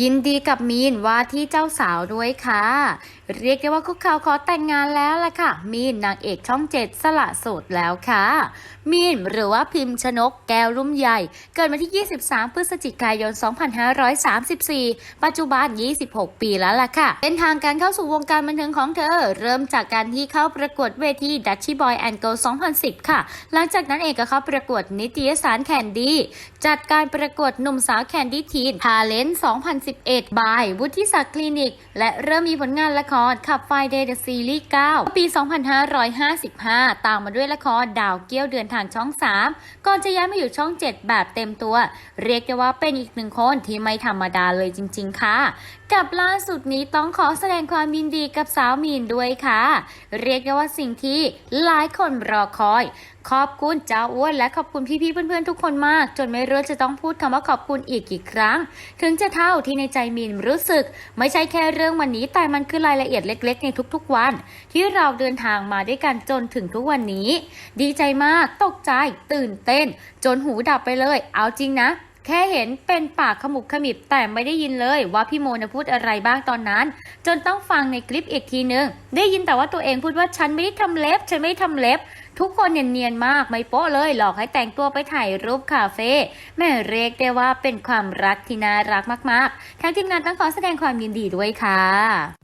ยินดีกับมีนว่าที่เจ้าสาวด้วยค่ะ เรียกได้ว่าคุกเขาขอแต่งงานแล้วล่ะค่ะ มีนนางเอกช่องเจ็ดสละโสดแล้วค่ะ มีนหรือว่าพิมพ์ชนกแก้วลุ่มใหญ่ เกิดวันที่ 23 พฤศจิกายน 2534 ปัจจุบัน 26 ปีแล้วล่ะค่ะเป็นทางการเข้าสู่วงการบันเทิงของเธอ เริ่มจากการที่เข้าประกวดเวทีดัชชี่บอยแอนด์เกิล2010 ค่ะ หลังจากนั้นเอกก็เข้าประกวดนิตยสารแคนดี้จัดการประกวดหนุ่มสาวแคนดี้ทีนทาเลน2010 11 บาย วุฒิศักดิ์คลินิก และเริ่มมีผลงานละครขับไฟเดย์เดอะซีรีส์9ปี 2555 ตามมาด้วยละครดาวเกี้ยวเดือนทางช่อง 3 ก่อนจะย้ายมาอยู่ช่อง 7 แบบเต็มตัว เรียกได้ว่าเป็นอีกหนึ่งคนที่ไม่ธรรมดาเลยจริง ๆ ค่ะ กับล่าสุดนี้ต้องขอแสดงความยินดีกับสาวมีนด้วยค่ะ เรียกได้ว่าสิ่งที่หลายคนรอคอยขอบคุณเจ้าอ้วนและขอบคุณพี่ๆเพื่อนๆทุกคนมาก จนไม่รู้จะต้องพูดคำว่าขอบคุณอีกกี่ครั้ง ถึงจะเท่าที่ในใจมีนรู้สึก ไม่ใช่แค่เรื่องวันนี้ แต่มันคือรายละเอียดเล็ก ๆ ในทุกๆวัน ที่เราเดินทางมาด้วยกันจนถึงทุกวันนี้ ดีใจมาก ตกใจ ตื่นเต้น จนหูดับไปเลย เอาจริงนะ แค่เห็นเป็นปากขมุบขมิบแต่ไม่ได้ยินเลยว่าพี่โมนะพูดอะไรบ้างตอนนั้น จนต้องฟังในคลิปอีกทีนึง ได้ยินแต่ว่าตัวเองพูดว่าฉันไม่ได้ทำเล็บ ฉันไม่ได้ทำเล็บ ทุกคนเนียนๆมากไม่โป๊ะเลย หลอกให้แต่งตัวไปถ่ายรูปคาเฟ่แม่เรียกได้ว่าเป็นความรักที่น่ารักมากๆทางทีมงานต้องขอแสดงความยินดีด้วยค่ะ